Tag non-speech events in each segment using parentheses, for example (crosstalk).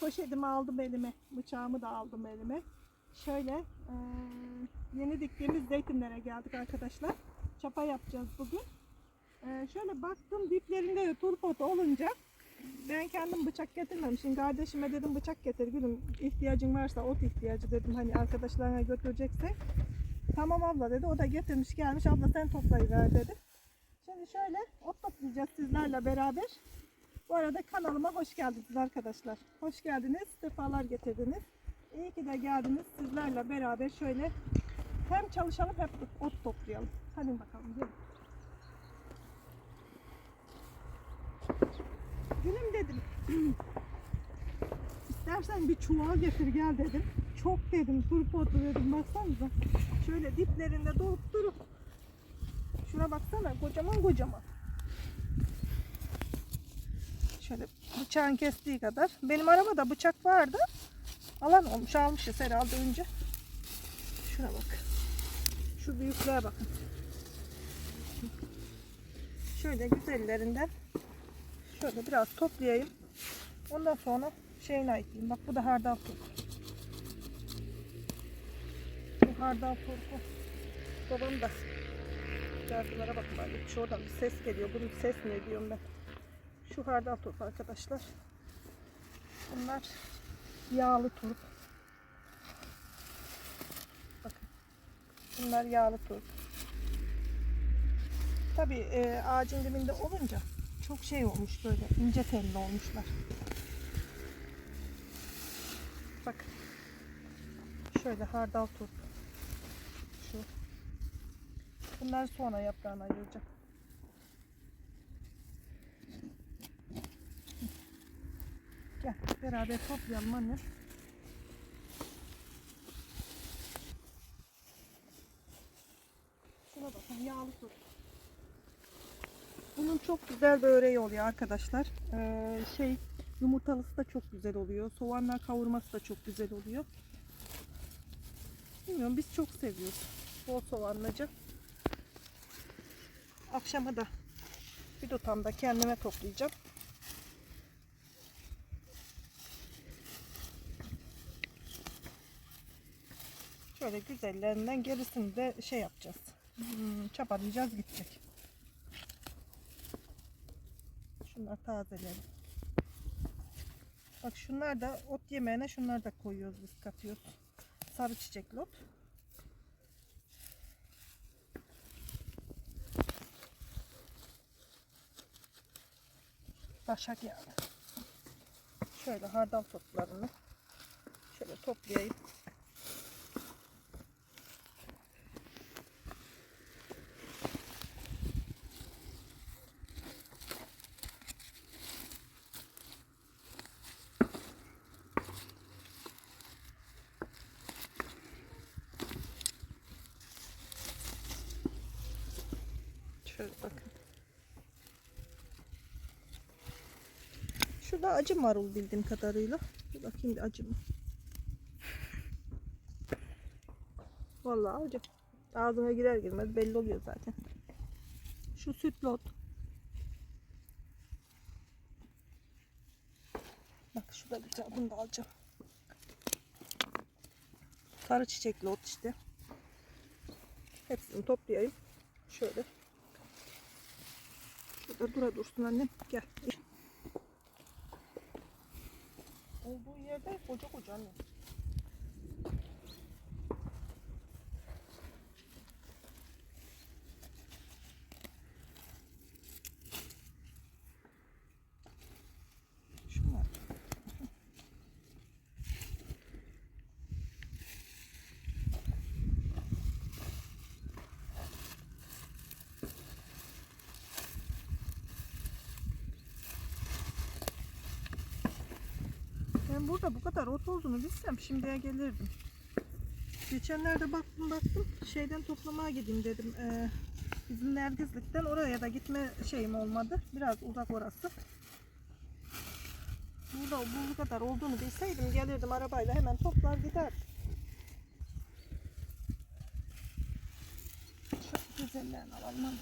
Poşetimi aldım elime. Bıçağımı da aldım elime. Şöyle yeni diktiğimiz zeytinlere geldik arkadaşlar. Çapa yapacağız bugün. Şöyle baktım diplerinde de turpot olunca ben kendim bıçak getirmemişim. Kardeşime dedim bıçak getir gülüm. ihtiyacın varsa ot ihtiyacı dedim. Hani arkadaşlarına götürecekse. Tamam abla dedi. O da getirmiş gelmiş. Abla sen toplayıver dedi. Şimdi şöyle ot toplayacağız sizlerle beraber. Bu arada kanalıma hoş geldiniz arkadaşlar. Hoş geldiniz. Sefalar getirdiniz. İyi ki de geldiniz. Sizlerle beraber şöyle hem çalışalım hem ot toplayalım. Hadi bakalım gelin. Gülüm dedim. (clears throat) İstersen bir çuval getir gel dedim. Çok dedim turpotu dedim baksanıza. Şöyle diplerinde dolup durup. Şuna baksana kocaman kocaman. Şöyle bıçağın kestiği kadar. Benim arabada bıçak vardı. Alan olmuş almışız herhalde önce. Şuna bak. Şu büyüklüğe bakın. Şöyle güzellerinden şöyle biraz toplayayım. Ondan sonra şeyini ayıklayayım. Bak bu da hardal turpu. Bu hardal turpu. Babam da şarkılara bak bari. Şuradan bir ses geliyor. Bunun ses ne diyorum ben. Şu hardal turp arkadaşlar. Bunlar yağlı turp. Bakın. Bunlar yağlı turp. Tabii e, ağacın dibinde olunca çok şey olmuş böyle ince telli olmuşlar. Bak. Şöyle hardal turp. Şu. Bunlar sonra yaprağını ayıracak. Gel beraber toplayalım anne. Şuna bakın yağlı turp. Bunun çok güzel böreği oluyor arkadaşlar. Ee, şey yumurtalısı da çok güzel oluyor. Soğanla kavurması da çok güzel oluyor. Bilmiyorum biz çok seviyoruz. Bol soğanlıca. Akşama da bir tutam da kendime toplayacağım. Şöyle güzellerinden gerisini de şey yapacağız. Hmm, çapalayacağız gidecek. Şunlar tazeleri. Bak şunlar da ot yemeğine şunlar da koyuyoruz biz katıyoruz. Sarı çiçekli ot. Başak yağı. Şöyle hardal toplarını şöyle toplayayım. Şöyle bakın. Şurada acı marul bildiğim kadarıyla. Bir bakayım bir acı mı? Vallahi acı. Ağzına girer girmez belli oluyor zaten. Şu sütlü ot. Bak şu da güzel. Bunu da alacağım. Sarı çiçekli ot işte. Hepsini toplayayım. Şöyle. Şurada dura dursun annem. Gel. Olduğu yerde koca koca anne. Ben burada bu kadar ot olduğunu bilsem şimdiye gelirdim. Geçenlerde baktım baktım şeyden toplamaya gideyim dedim. Ee, bizim Nergizlik'ten oraya da gitme şeyim olmadı. Biraz uzak orası. Burada bu kadar olduğunu bilseydim gelirdim arabayla hemen toplar giderdim. Şu güzellerini alalım.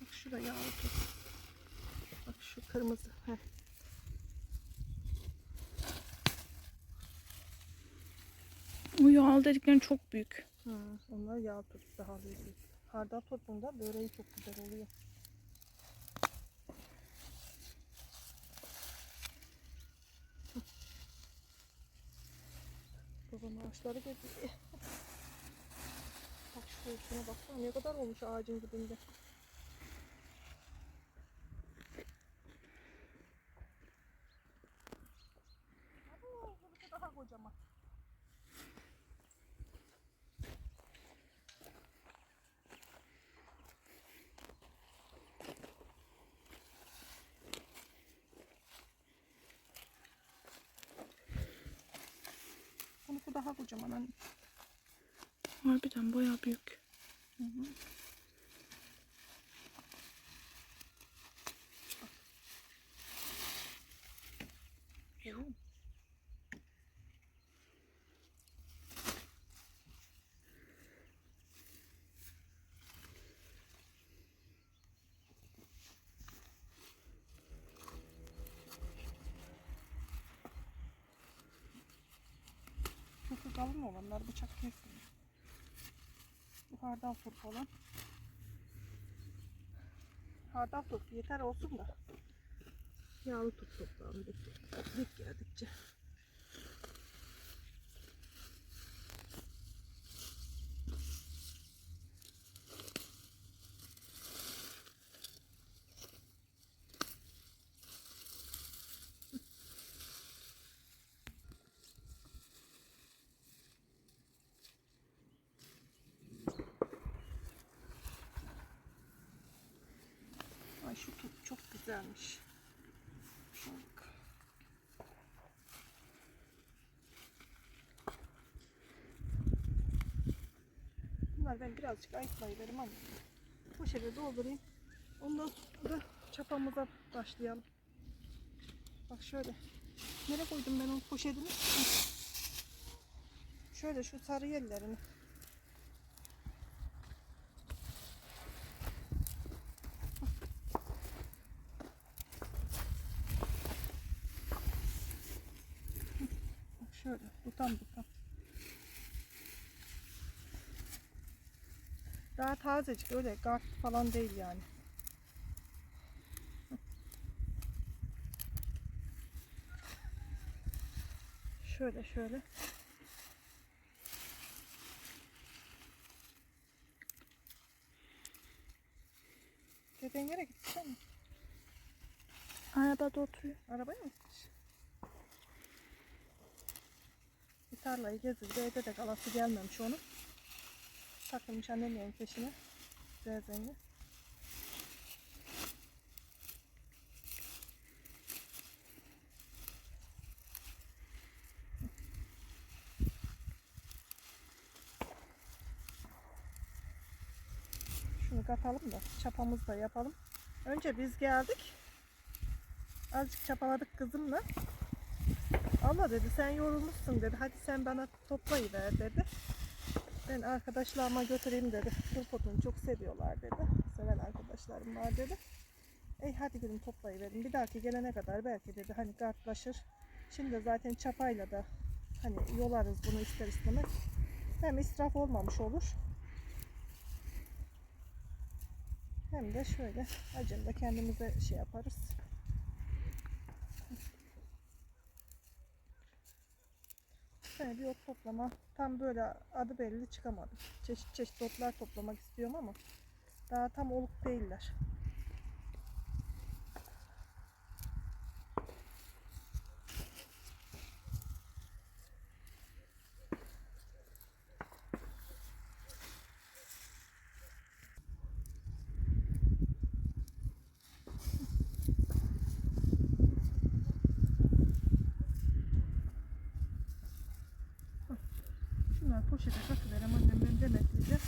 Bak şurada yağlı tut. Bak şu Kırmızı. Heh. Bu yağlı dediklerin çok büyük. Hı, onlar yağ turp daha büyük. Hardal turpunda böreği çok güzel oluyor. Babam ağaçları geziyor. Bak şu boyutuna baksana ne kadar olmuş ağacın dibinde. Daha kocaman anne. Harbiden bayağı büyük. Hı hı. Görüyor musun? Kalın olanlar bıçak kesmiyor. Bu hardal turp olan. Hardal turp yeter olsun da. Yağlı turp toprağını dik, dik geldikçe. Ay şu turp çok güzelmiş. Bak. Bunlar ben birazcık ayıklayıverim ama poşete doldurayım. Ondan sonra çapamıza başlayalım. Bak şöyle. Nereye koydum ben o poşetini? Şöyle şu sarı yerlerini. Bak şöyle tutam tutam. Daha tazecik öyle kart falan değil yani. Şöyle şöyle. Deden yere gitti sen mi? Arabada oturuyor. Arabaya mı gitmiş? Bir tarlayı gezdirdi. Evde de kalası gelmemiş onun. Takılmış annemin peşine. Zeyzenli. Şunu katalım da çapamızı da yapalım. Önce biz geldik. Azıcık çapaladık kızımla. Allah dedi sen yorulmuşsun dedi. Hadi sen bana toplayıver dedi. Ben arkadaşlarıma götüreyim dedi. Turpotunu çok seviyorlar dedi. Seven arkadaşlarım var dedi. Ey hadi gidin toplayıverin. Bir dahaki gelene kadar belki dedi hani kartlaşır. Şimdi zaten çapayla da hani yolarız bunu ister istemez. Hem israf olmamış olur. Hem de şöyle acında kendimize şey yaparız. Şöyle bir ot toplama. Tam böyle adı belli çıkamadım. Çeşit çeşit otlar toplamak istiyorum ama daha tam oluk değiller. Şunları poşete katıverem annem ben demetleyeceğim.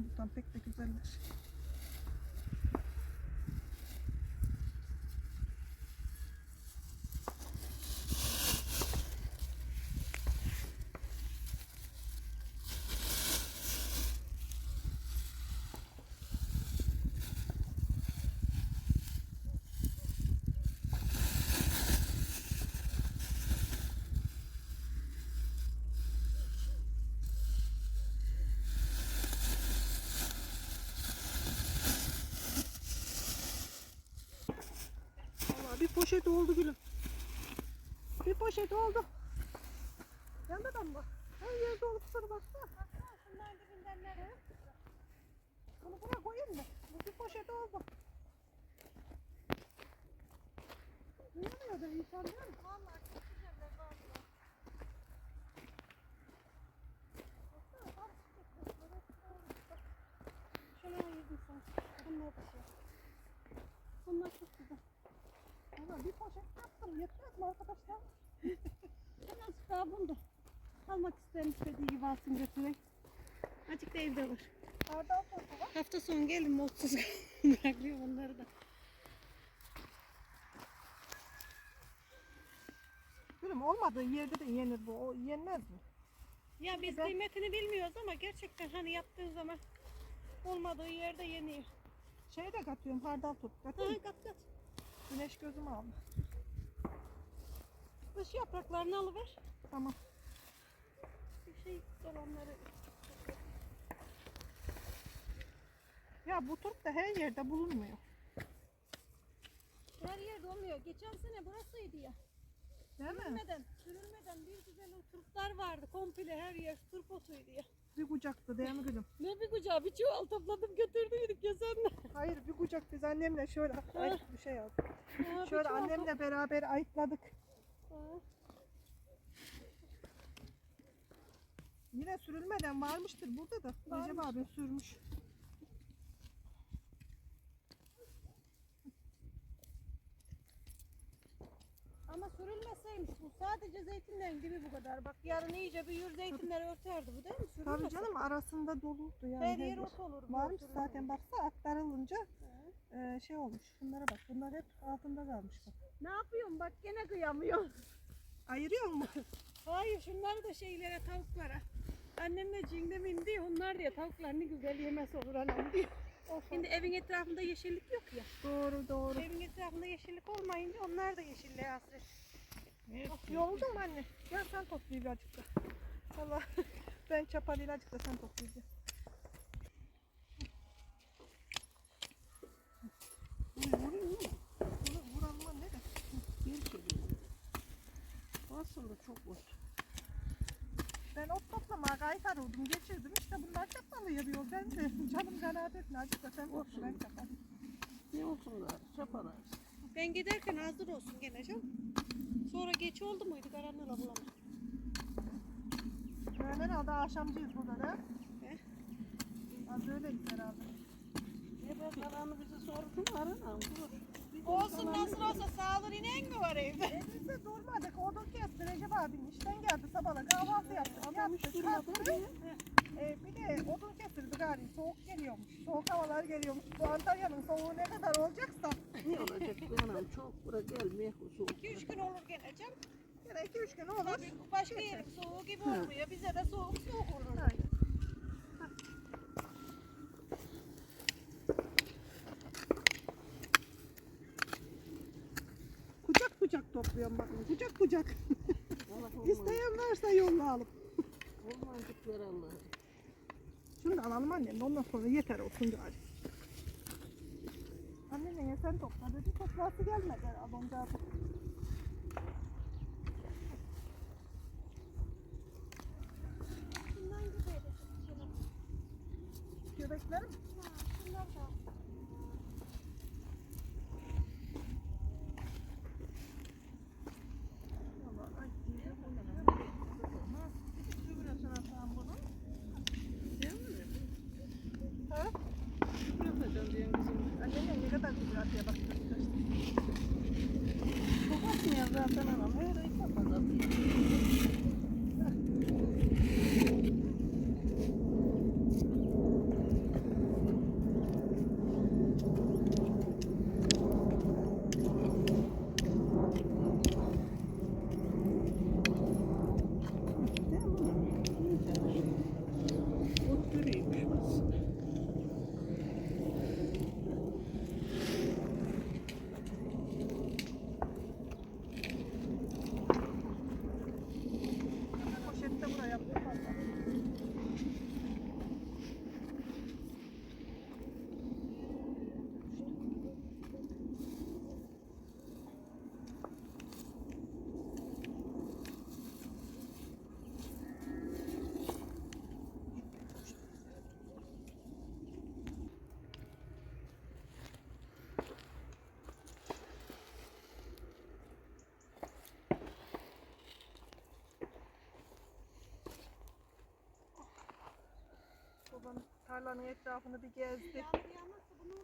Tutam pek de güzeller. Poşet oldu gülüm. Bir poşet oldu. Yanında da mı? Her yerde olup sonra baksana. Şunların dibinden nereye? Bunu buraya koyayım mı? Bu bir poşet oldu. Duyamıyor da insan değil mi? Vallahi çok güzeller valla. Baksana tam çiçekler. Böyle olmuş. Bak. Şöyle ayırdım sana. Bunlar da şey. Bunlar çok güzel. Valla bir poşet yaptım. Yetmez mi arkadaşlar? Hemen daha bunda. Almak isteyen istediği gibi alsın götüreyim. Açık da evde var. Hardal var. Hafta sonu gelin mutsuz (laughs) bırakıyorum onları da. Gülüm olmadığı yerde de yenir bu. O yenmez mi? Ya biz Ben- kıymetini bilmiyoruz ama gerçekten hani yaptığın zaman olmadığı yerde yeniyor. Şey de katıyorum hardal topu. Ha, Katayım. mı? kat kat. Güneş gözümü aldı. Dış yapraklarını alıver. Tamam. Bir şey dolanları. Ya bu turp da her yerde bulunmuyor. Her yerde olmuyor. Geçen sene burasıydı ya. Değil mi? Sürülmeden, sürülmeden bir güzel turplar vardı. Komple her yer turp otuydu ya. Bir kucaktı değil mi gülüm? Ne bir kucağı bir çuval topladım götürdüydük ya sen de. Hayır bir kucak biz annemle şöyle ay bir şey aldık. Şöyle annemle beraber ayıkladık. Yine sürülmeden varmıştır burada da. Recep abi sürmüş. Ama sürülmeseymiş bu sadece zeytinlerin gibi bu kadar. Bak yarın iyice büyür zeytinleri örterdi bu değil mi? Tabii Sürülmese. canım arasında doluydu yani. Her yer ot olur. Varmış zaten baksana aktarılınca e, şey olmuş. Şunlara bak bunlar hep altında kalmış bak. Ne yapıyorsun bak gene kıyamıyor. Ayırıyor mu? Hayır şunları da şeylere tavuklara. Annemle cingem indi onlar diye tavuklar ne güzel yemesi olur annem diyor. Şimdi evin etrafında yeşillik yok ya. Doğru doğru. Evin etrafında yeşillik olmayınca onlar da yeşilliğe hasret. Yoruldum anne. Gel sen topla ilacık da. Valla (laughs) ben çapar ilacık da sen toplayacağım. Bunu vuralım ne de. Aslında çok ot. Toplamaya gayet arıyordum. Geçirdim işte bunlar çapalı yarıyor. Ben de canım kanaat etme acık da sen topla ben çaparım. Ne olsunlar? Çapalar. Ben giderken hazır olsun gene canım. Sonra geç oldu muydu karanlığa bulamadım. Ben herhalde akşamcıyız burada da. He? Az öyleydik herhalde. Ne ben kalanı bize sordun arana. Olsun nasıl olsa sağlar inen mi var evde? E biz de durmadık. Odun kesti Recep abinin işten geldi sabahla kahvaltı yaptık. Adam hiç Yattı, durmadı kalktı. diye. E, bir de odun kesildi gari. Soğuk geliyormuş. Soğuk havalar geliyormuş. Bu Antalya'nın soğuğu ne kadar olacaksa. Ne olacak benim çok bura gelmeye soğuk. 2-3 gün olur gene canım. Yine 2-3 gün olur. Tabii başka yerin soğuğu gibi olmuyor. Bize de soğuk soğuk olur. Aynen. Kucak kucak topluyorum bakın. Kucak kucak. (laughs) Allah. İsteyen varsa yolla alıp. Olmazlıklar Allah'ım. Şunu da alalım annem. Ondan sonra yeter olsun gari. Annenin sen topla dedi. Toplası gelmedi herhalde onca. Göbeklerim. Bunlar da. Ha? Yapacağım diyen kızım. Annenin ne kadar güzel diye bak. Kapatmıyor zaten anam. Her ay kapatıyor. Ot görüyormuş aslında. Tarlanın etrafını bir gezdi.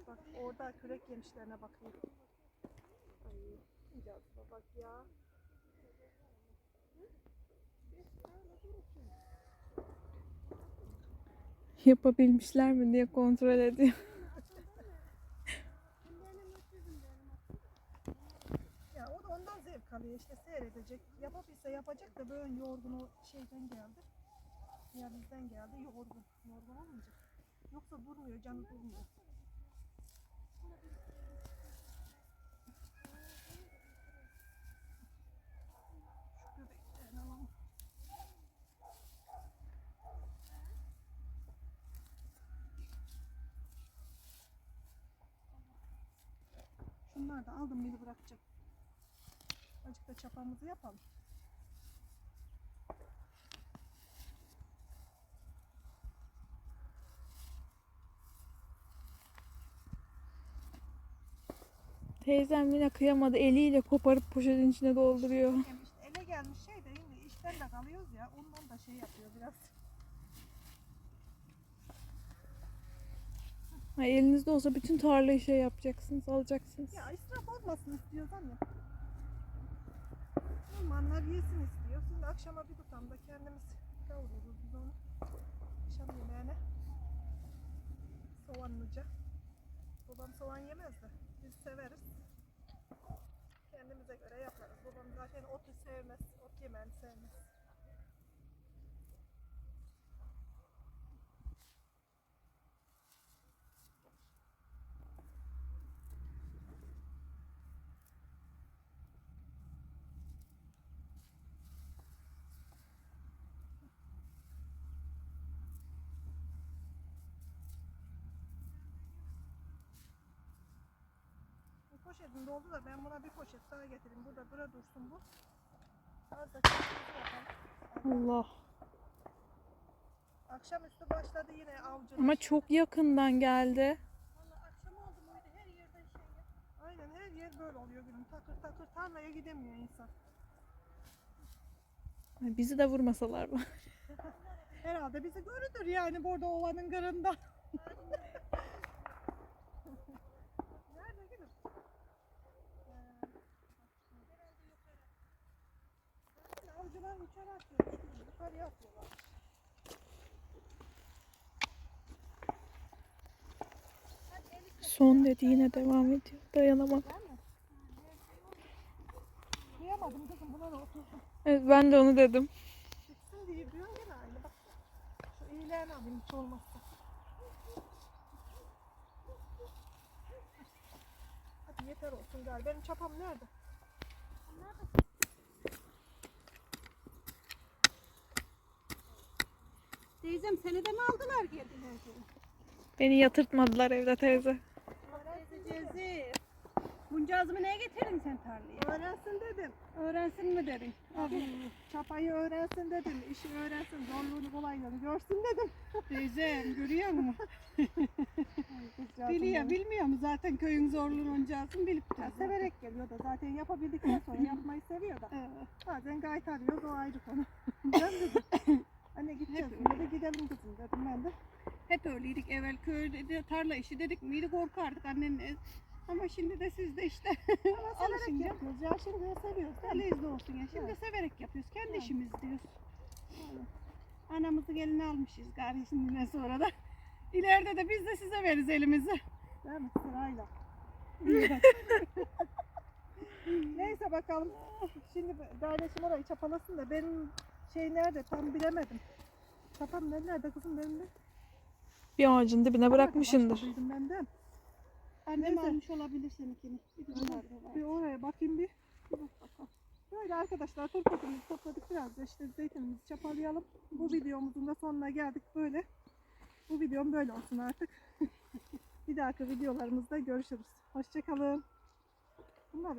Bak orada kürek yemişlerine bakıyor. Ay, cazıba bak ya. Yapabilmişler mi diye kontrol ediyor. Ya o da ondan zevk alıyor işte seyredecek. Yapabilse yapacak da böyle yorgun o şeyden geldi. Ya bizden geldi yorgun. Yorgun olmayacak. Yoksa durmuyor canı durmuyor. Şu. Şunları da aldım beni bırakacağım. Azıcık da çapamızı yapalım. Teyzem yine kıyamadı. Eliyle koparıp poşetin içine dolduruyor. Ele gelmiş şey de yine işten de kalıyoruz ya ondan da şey yapıyor biraz. Ay, elinizde olsa bütün tarlayı şey yapacaksınız, alacaksınız. Ya israf olmasın istiyoruz anne. Ormanlar yesin istiyor. Şimdi akşama bir tutam da kendimiz kavururuz biz onu. Akşam yemeğine. Soğanlıca. Babam soğan yemez de biz severiz. Kendimize göre yaparız. Babam zaten otu sevmez. Ot yemeğini sevmez. Bu poşetin doldu da ben buna bir poşet daha getireyim. Burada bura dursun bu. Az da. Allah. Akşamüstü başladı yine avcılık. Ama çok yakından geldi. Vallahi akşam oldu muydu her yerden şey ya. Aynen her yer böyle oluyor gülüm. Takır takır tarlaya gidemiyor insan. Ay, bizi de vurmasalar mı? (laughs) Herhalde bizi görüdür yani burada ovanın kırında. (laughs) Nerede gülüm? Ee, herhalde Uçarak atıyor. Atıyorlar. Son dedi yine devam ediyor. Dayanamam. Kıyamadım kızım buna da oturdum. Evet ben de onu dedim. Çıksın diye diyorum gene aynı bak. Şu iyilerini alayım hiç olmazsa. Hadi yeter olsun galiba. Benim çapam nerede? Teyzem seni de mi aldılar geldiler. Beni yatırtmadılar evde teyze. Teyzeciğizi. Bunca azımı neye getirdin sen tarlaya? Öğrensin dedim. Öğrensin mi dedin? Çapayı öğrensin dedim. işi öğrensin. Zorluğunu kolaylığını görsün dedim. Teyzem görüyor musun? (laughs) Biliyor, bilmiyor mu zaten köyün zorluğunu oncasını bilip de. severek geliyor da zaten yapabildikten sonra (laughs) yapmayı seviyor da. Bazen gayet arıyoruz o ayrı konu. (laughs) Anne gideceğiz. Yine de gidelim kızım dedim ben de. Hep öyleydik evvel köyde de tarla işi dedik miydi korkardık annemle. Ama şimdi de siz de işte (laughs) Ama severek alışınca yapıyoruz. Ya şimdi de seviyoruz. mi? Eleyizde olsun ya. Şimdi Evet. severek yapıyoruz. Kendi Evet. işimiz diyoruz. Anamızı gelin almışız gari şimdiden sonra da. İleride de biz de size veririz elimizi. Değil mi? Sırayla. (laughs) Neyse bakalım. Şimdi kardeşim orayı çapalasın da benim şey nerede tam bilemedim. Çapam ne- nerede kızım benim de? Bir ağacın dibine bırakmışındır. Başladıydım ben de. Annem Neyse. almış olabilir seninkini. Bir de var. Bir oraya bakayım bir. Bir bak bakalım. Böyle arkadaşlar turpatımızı topladık biraz da işte zeytinimizi çapalayalım. Bu videomuzun da sonuna geldik böyle. Bu videom böyle olsun artık. (laughs) bir dahaki videolarımızda görüşürüz. Hoşçakalın. Bunlar